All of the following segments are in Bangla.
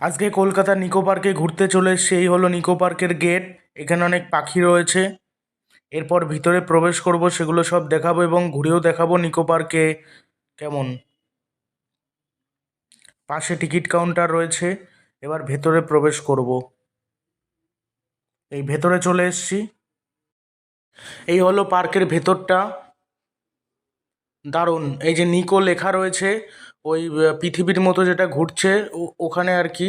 আজকে কলকাতা নিকো পার্কে ঘুরতে চলে এসেছি। এই হলো নিকো পার্কের গেট। এখানে অনেক পাখি রয়েছে। এরপর ভিতরে প্রবেশ করব, সেগুলো সব দেখাবো এবং ঘুরেও দেখাবো নিকো পার্কে কেমন। পাশে টিকিট কাউন্টার রয়েছে। এবার ভেতরে প্রবেশ করব। এই ভেতরে চলে এসেছি। এই হলো পার্কের ভেতরটা। দারুণ। এই যে নিকো লেখা রয়েছে ওই পৃথিবীর মতো যেটা ঘুরছে ওখানে আর কি।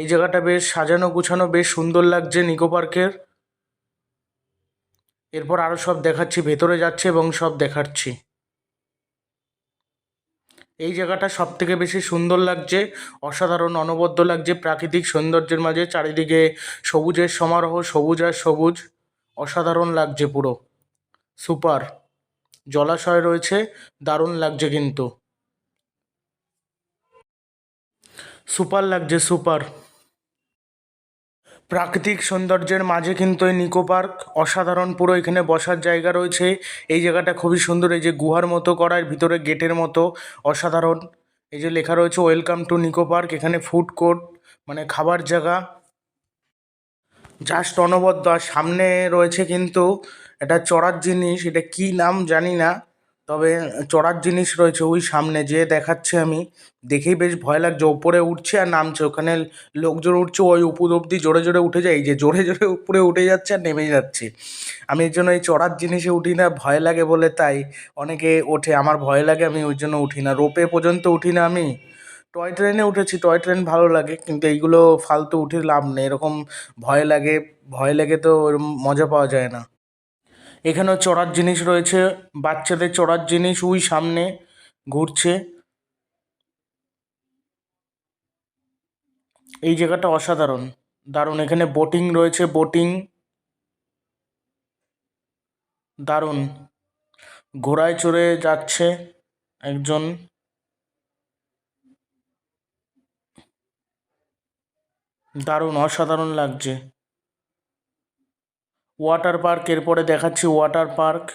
এই জায়গাটা বেশ সাজানো গুছানো, বেশ সুন্দর লাগছে নিকো পার্কের। এরপর আরও সব দেখাচ্ছি, ভেতরে যাচ্ছে এবং সব দেখাচ্ছি। এই জায়গাটা সব থেকে বেশি সুন্দর লাগছে, অসাধারণ, অনবদ্য লাগছে, প্রাকৃতিক সৌন্দর্যের মাঝে, চারিদিকে সবুজের সমারোহ, সবুজ আর সবুজ, অসাধারণ লাগছে পুরো। সুপার। জলাশয় রয়েছে, দারুণ লাগছে কিন্তু। সুপার লাগছে, সুপার। প্রাকৃতিক সৌন্দর্যের মাঝে কিন্তু এই নিকো পার্ক অসাধারণ, পুরো এখানে বসার জায়গা রয়েছে। এই জায়গাটা খুবই সুন্দর, এই যে গুহার মতো করা, এর ভিতরে গেটের মতো অসাধারণ। এই যে লেখা রয়েছে ওয়েলকাম টু নিকো পার্ক এখানে ফুড কোর্ট মানে খাবার জায়গা। জাস্ট অনবদ্য, আর সামনে রয়েছে কিন্তু এটা চড়ার জিনিস, এটা কি নাম জানি না। তবে চড়ার জিনিস রয়েছে ওই সামনে, যে দেখাচ্ছে আমি। দেখেই বেশ ভয় লাগছে, ওপরে উঠছে আর নামছে। ওখানে লোকজন উঠছে, ওই উপর অব্দি জোরে জোরে উঠে যায়। এই যে জোরে জোরে উপরে উঠে যাচ্ছে আর নেমে যাচ্ছে। আমি এর জন্য এই চড়ার জিনিসে উঠি না, ভয় লাগে বলে তাই। অনেকে ওঠে, আমার ভয় লাগে, আমি ওই জন্য উঠি না। রোপে পর্যন্ত উঠি না আমি। টয় ট্রেনে উঠেছি, টয় ট্রেন ভালো লাগে, কিন্তু এইগুলো ফালতু উঠে লাভ নেই। এরকম ভয় লাগে, ভয় লেগে তো মজা পাওয়া যায় না। এখানেও চড়ার জিনিস রয়েছে, বাচ্চাদের চড়ার জিনিস ওই সামনে ঘুরছে। এই জায়গাটা অসাধারণ, দারুণ। এখানে বোটিং রয়েছে বোটিং দারুণ। ঘোড়ায় চড়ে যাচ্ছে একজন। দারুণ, অসাধারণ লাগছে। ওয়াটার পার্ক, এরপরে দেখাচ্ছি ওয়াটার পার্ক।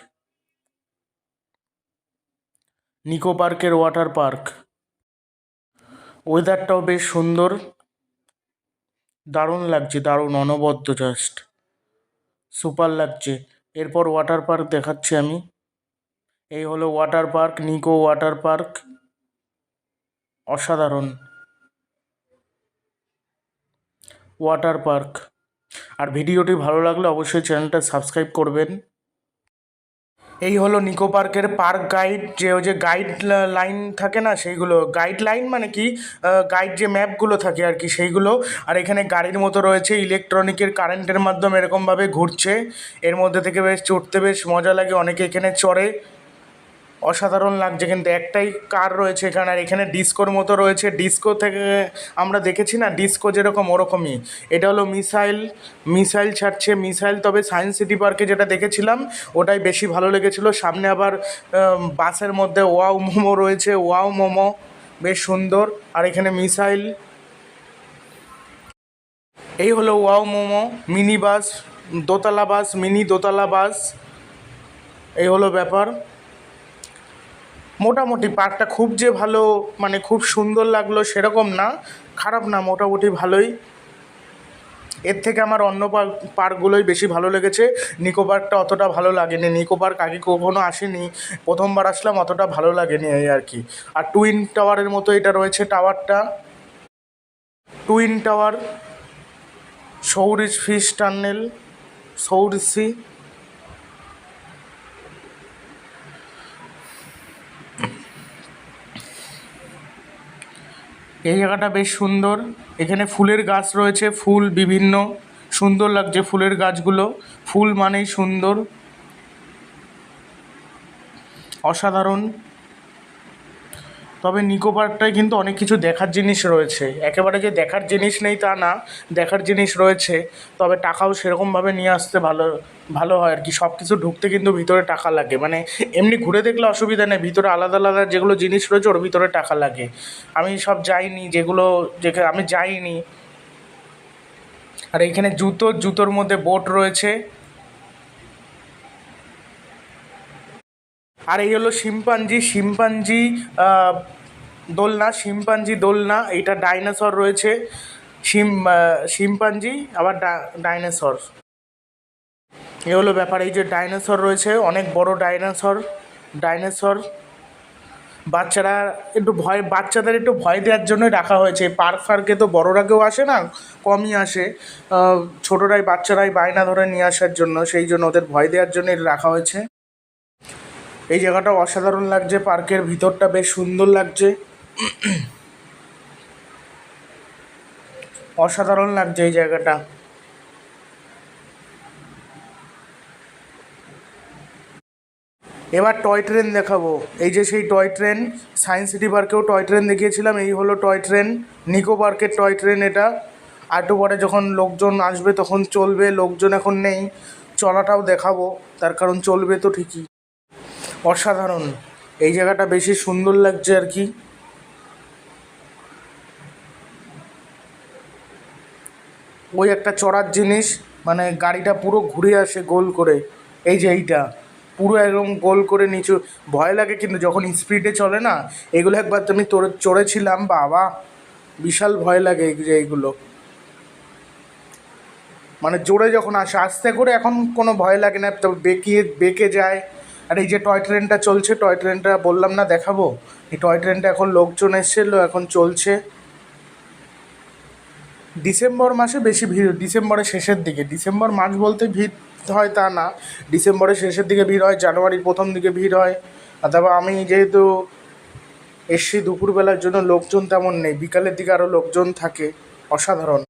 নিকো পার্কের ওয়াটার পার্ক। ওয়েদারটাও বেশ সুন্দর। দারুণ লাগছে, দারুণ, অনবদ্য জাস্ট সুপার লাগছে। এরপর ওয়াটার পার্ক দেখাচ্ছি আমি। এই হলো water park, Nicco water park. অসাধারণ। Water park. আর ভিডিওটি ভালো লাগলে অবশ্যই চ্যানেলটা সাবস্ক্রাইব করবেন। এই হলো নিকো পার্কের পার্ক গাইড, যে ওই যে গাইড লাইন থাকে না, সেইগুলো। গাইড লাইন মানে কি? গাইড যে ম্যাপগুলো থাকে আর কি, সেইগুলো। আর এখানে গাড়ির মতো রয়েছে, ইলেকট্রনিকের কারেন্টের মাধ্যমে এরকমভাবে ঘুরছে। এর মধ্যে থেকে বেশ চড়তে বেশ মজা লাগে, অনেকে এখানে চড়ে। অসাধারণ লাগছে, কিন্তু একটাই কার রয়েছে এখানে, আর এখানে ডিস্কোর মতো রয়েছে। ডিস্কো থেকে আমরা দেখেছি না, ডিস্কো যেরকম ওরকমই। এটা হলো মিসাইল মিসাইল ছাড়ছে, মিসাইল তবে সায়েন্স সিটি পার্কে যেটা দেখেছিলাম, ওটাই বেশি ভালো লেগেছিল। সামনে আবার বাসের মধ্যে ওয়াও মোমো রয়েছে, ওয়াও মোমো, বেশ সুন্দর। আর এখানে মিসাইল। এই হলো ওয়াও মোমো, মিনি বাস, দোতলা বাস, মিনি দোতলা বাস। এই হলো ব্যাপার। মোটামুটি পার্কটা খুব যে ভালো মানে খুব সুন্দর লাগল সেরকম না, খারাপ না, মোটামুটি ভালোই। এর থেকে আমার অন্য পার্ক পার্কগুলোই বেশি ভালো লেগেছে। নিকো পার্কটা অতটা ভালো লাগেনি, নিকো পার্ক আগে কখনো আসেনি, প্রথমবার আসলাম অতটা ভালো লাগেনি এই আর কি। আর টুইন টাওয়ারের মতো এটা রয়েছে টাওয়ারটা। টুইন টাওয়ার, সৌরিশ ফিশ টার্নেল সৌরিশি এই জায়গাটা বেশ সুন্দর। এখানে ফুলের গাছ রয়েছে, ফুল বিভিন্ন। সুন্দর লাগছে ফুলের গাছগুলো। ফুল মানেই সুন্দর। অসাধারণ। তবে নিকো পার্কটায় কিন্তু অনেক কিছু দেখার জিনিস রয়েছে। একেবারে যে দেখার জিনিস নেই তা না, দেখার জিনিস রয়েছে। তবে টাকাও সেরকমভাবে নিয়ে আসতে ভালো ভালো হয় আর কি সব কিছু ঢুকতে কিন্তু ভিতরে টাকা লাগে। মানে এমনি ঘুরে দেখলে অসুবিধা নেই, ভিতরে আলাদা আলাদা যেগুলো জিনিস রয়েছে ওর ভিতরে টাকা লাগে। আমি সব যাইনি, যেগুলো, যেখানে, আমি যাইনি। আর এইখানে জুতো, জুতোর মধ্যে বোট রয়েছে। আর এই হলো শিম্পাঞ্জি শিম্পাঞ্জি দোলনা শিম্পাঞ্জি দোলনা এটা ডাইনোসর রয়েছে। শিম শিম্পাঞ্জি, আবার ডাইনোসর। এ হলো ব্যাপার, এই যে ডাইনোসর রয়েছে, অনেক বড় ডাইনোসর ডাইনোসর। বাচ্চারা একটু ভয়, বাচ্চাদের একটু ভয় দেওয়ার জন্যই রাখা হয়েছে। পার্ক ফার্কে তো বড়রা কেউ আসে না, কমই আসে। ছোটরাই, বাচ্চারাই বায়না ধরে নিয়ে আসার জন্য, সেই জন্য ওদের ভয় দেওয়ার জন্য রাখা হয়েছে। এই জায়গাটা অসাধারণ লাগছে, পার্কের ভিতরটা বেশ সুন্দর লাগছে। অসাধারণ লাগছে এই জায়গাটা। এবার টয় ট্রেন দেখাবো। এই যে সেই টয় ট্রেন, সায়েন্স সিটি পার্কেও টয় ট্রেন দেখিয়েছিলাম, এই হলো টয় ট্রেন, নিকো পার্কের টয় ট্রেন এটা। একটু পরে যখন লোকজন আসবে তখন চলবে, লোকজন এখন নেই, চলাটাও দেখাবো, তার কারণ চলবে তো ঠিকই। অসাধারণ। এই জায়গাটা বেশি সুন্দর লাগছে আর কি। ওই একটা চড়ার জিনিস মানে গাড়িটা পুরো ঘুরে আসে গোল করে। এই যে এইটা, পুরো একদম গোল করে নিচু। ভয় লাগে কিন্তু যখন স্পিডে চলে না, এগুলো একবার তোরে চড়েছিলাম, বাবা। বিশাল ভয় লাগে যে এইগুলো। মানে জোরে যখন আসে, আস্তে করে এখন কোনো ভয় লাগে না তবে বেঁকিয়ে, বেঁকে যায়। আর এই যে টয় ট্রেনটা চলছে টয় ট্রেনটা বললাম না, দেখাবো? এই টয় ট্রেনটা এখন লোকজন এসেছিল, এখন চলছে। ডিসেম্বর মাসে বেশি ভিড়, ডিসেম্বরের শেষের দিকে। ডিসেম্বর মাস বলতে ভিড় হয় তা না। ডিসেম্বরের শেষের দিকে ভিড় হয়, জানুয়ারির প্রথম দিকে ভিড় হয়। অথবা আমি যেহেতু এসছি দুপুরবেলার জন্য, লোকজন তেমন নেই। বিকালের দিকে আরও লোকজন থাকে, অসাধারণ।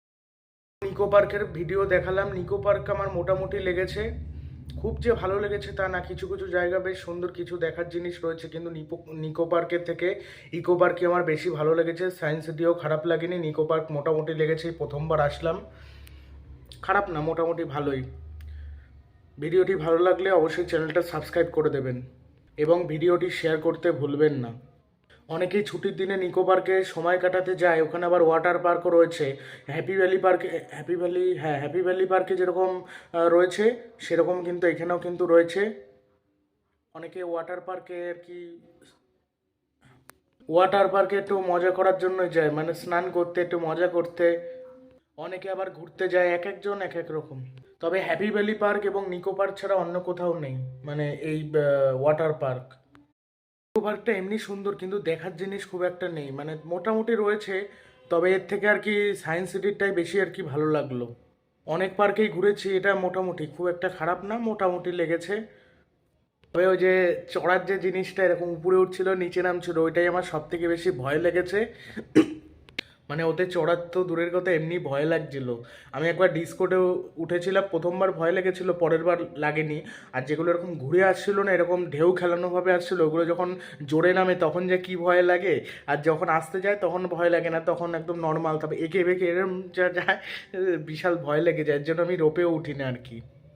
নিকো পার্কের ভিডিও দেখালাম। নিকো পার্ক আমার মোটামুটি লেগেছে। খুব যে ভালো লেগেছে তা না, কিছু কিছু জায়গা বেশ সুন্দর কিছু দেখার জিনিস রয়েছে, কিন্তু নিকো পার্কের থেকে ইকো পার্কই আমার বেশি ভালো লেগেছে? সায়েন্স সিটিও খারাপ লাগেনি, নিকো পার্ক মোটামুটি লেগেছে, প্রথমবার আসলাম। খারাপ না, মোটামুটি ভালোই। ভিডিওটি ভালো লাগলে অবশ্যই চ্যানেলটা সাবস্ক্রাইব করে দেবেন এবং ভিডিওটি শেয়ার করতে ভুলবেন না। অনেকেই ছুটির দিনে নিকো পার্কে সময় কাটাতে যায়। ওখানে আবার ওয়াটার পার্কও রয়েছে। হ্যাপি ভ্যালি পার্কে, হ্যাপি ভ্যালি হ্যাঁ হ্যাপি ভ্যালি পার্কে যেরকম রয়েছে, সেরকম কিন্তু এখানেও কিন্তু রয়েছে। অনেকে ওয়াটার পার্কে আর কি, ওয়াটার পার্কে একটু মজা করার জন্যই যায় মানে স্নান করতে, একটু মজা করতে। অনেকে আবার ঘুরতে যায়, এক একজন এক এক রকম। তবে হ্যাপি ভ্যালি পার্ক এবং নিকো পার্ক ছাড়া অন্য কোথাও নেই মানে এই ওয়াটার পার্ক। পার্কটা এমনি সুন্দর, কিন্তু দেখার জিনিস খুব একটা নেই। মানে মোটামুটি রয়েছে, তবে এর থেকে আর কি সায়েন্স সিটিরটাই বেশি আর কি ভালো লাগল। অনেক পার্কেই ঘুরেছি, এটা মোটামুটি। খুব একটা খারাপ না, মোটামুটি লেগেছে। তবে ওই যে চড়ার যে জিনিসটা এরকম উপরে উঠছিল, নিচে নামছিল, ওইটাই আমার সব থেকে বেশি ভয় লেগেছে। মানে ওতে চড়ার তো দূরের কথা, এমনি ভয় লাগছিল। আমি একবার ডিসকোটেও উঠেছিলাম, প্রথমবার ভয় লেগেছিল পরের বার লাগেনি। আর যেগুলো এরকম ঘুরে আসছিল না, এরকম ঢেউ খেলানোভাবে আসছিল, ওগুলো যখন জোরে নামে তখন যে কি ভয় লাগে, আর যখন আসতে যায় তখন ভয় লাগে না, তখন একদম নর্মাল তবে এঁকে বেঁকে এরম যা যায় বিশাল ভয় লেগে যায়, এর জন্য আমি রোপেও উঠি না আর কি।